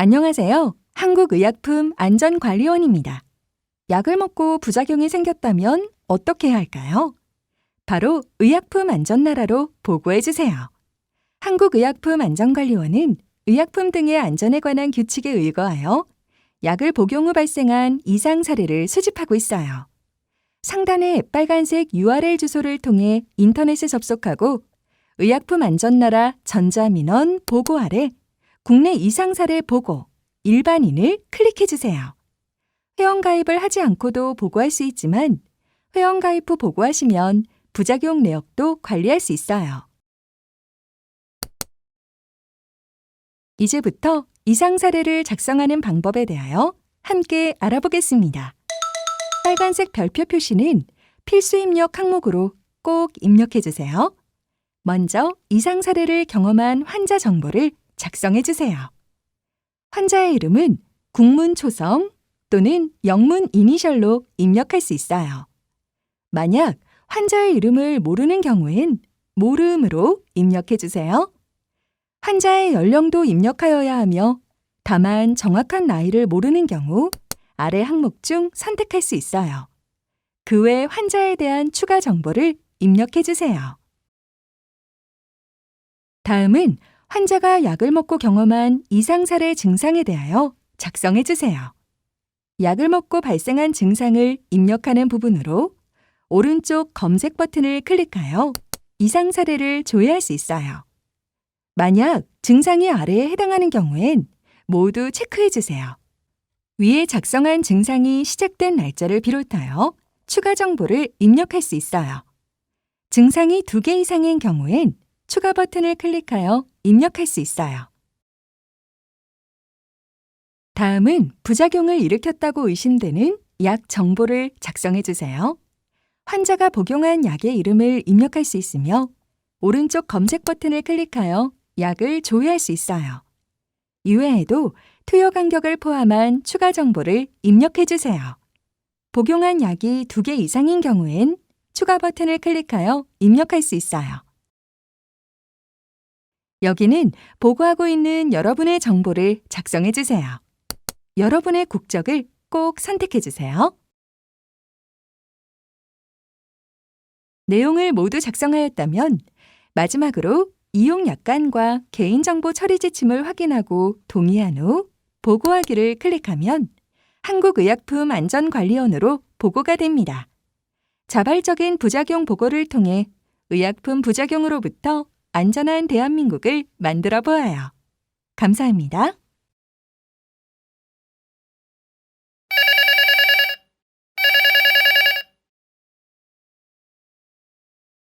안녕하세요. 한국의약품 안전관리원입니다. 약을 먹고 부작용이 생겼다면 어떻게 해야 할까요? 바로 의약품 안전나라로 보고해 주세요. 한국의약품 안전관리원은 의약품 등의 안전에 관한 규칙에 의거하여 약을 복용 후 발생한 이상 사례를 수집하고 있어요. 상단의 빨간색 URL 주소를 통해 인터넷에 접속하고 의약품 안전나라 전자민원 보고 아래 국내 이상 사례 보고 일반인을 클릭해 주세요. 회원 가입을 하지 않고도 보고할 수 있지만 회원 가입 후 보고하시면 부작용 내역도 관리할 수 있어요. 이제부터 이상 사례를 작성하는 방법에 대하여 함께 알아보겠습니다. 빨간색 별표 표시는 필수 입력 항목으로 꼭 입력해 주세요. 먼저 이상 사례를 경험한 환자 정보를 작성해 주세요. 환자의 이름은 국문 초성 또는 영문 이니셜로 입력할 수 있어요. 만약 환자의 이름을 모르는 경우엔 모름으로 입력해 주세요. 환자의 연령도 입력하여야 하며 다만 정확한 나이를 모르는 경우 아래 항목 중 선택할 수 있어요. 그 외 환자에 대한 추가 정보를 입력해 주세요. 다음은 환자가 약을 먹고 경험한 이상 사례 증상에 대하여 작성해 주세요. 약을 먹고 발생한 증상을 입력하는 부분으로 오른쪽 검색 버튼을 클릭하여 이상 사례를 조회할 수 있어요. 만약 증상이 아래에 해당하는 경우엔 모두 체크해 주세요. 위에 작성한 증상이 시작된 날짜를 비롯하여 추가 정보를 입력할 수 있어요. 증상이 두 개 이상인 경우엔 추가 버튼을 클릭하여 입력할 수 있어요. 다음은 부작용을 일으켰다고 의심되는 약 정보를 작성해 주세요. 환자가 복용한 약의 이름을 입력할 수 있으며 오른쪽 검색 버튼을 클릭하여 약을 조회할 수 있어요. 이외에도 투여 간격을 포함한 추가 정보를 입력해 주세요. 복용한 약이 두 개 이상인 경우엔 추가 버튼을 클릭하여 입력할 수 있어요. 여기는 보고하고 있는 여러분의 정보를 작성해 주세요. 여러분의 국적을 꼭 선택해 주세요. 내용을 모두 작성하였다면 마지막으로 이용 약관과 개인정보 처리 지침을 확인하고 동의한 후 보고하기를 클릭하면 한국의약품 안전관리원으로 보고가 됩니다. 자발적인 부작용 보고를 통해 의약품 부작용으로부터 안전한 대한민국을 만들어 보아요. 감사합니다.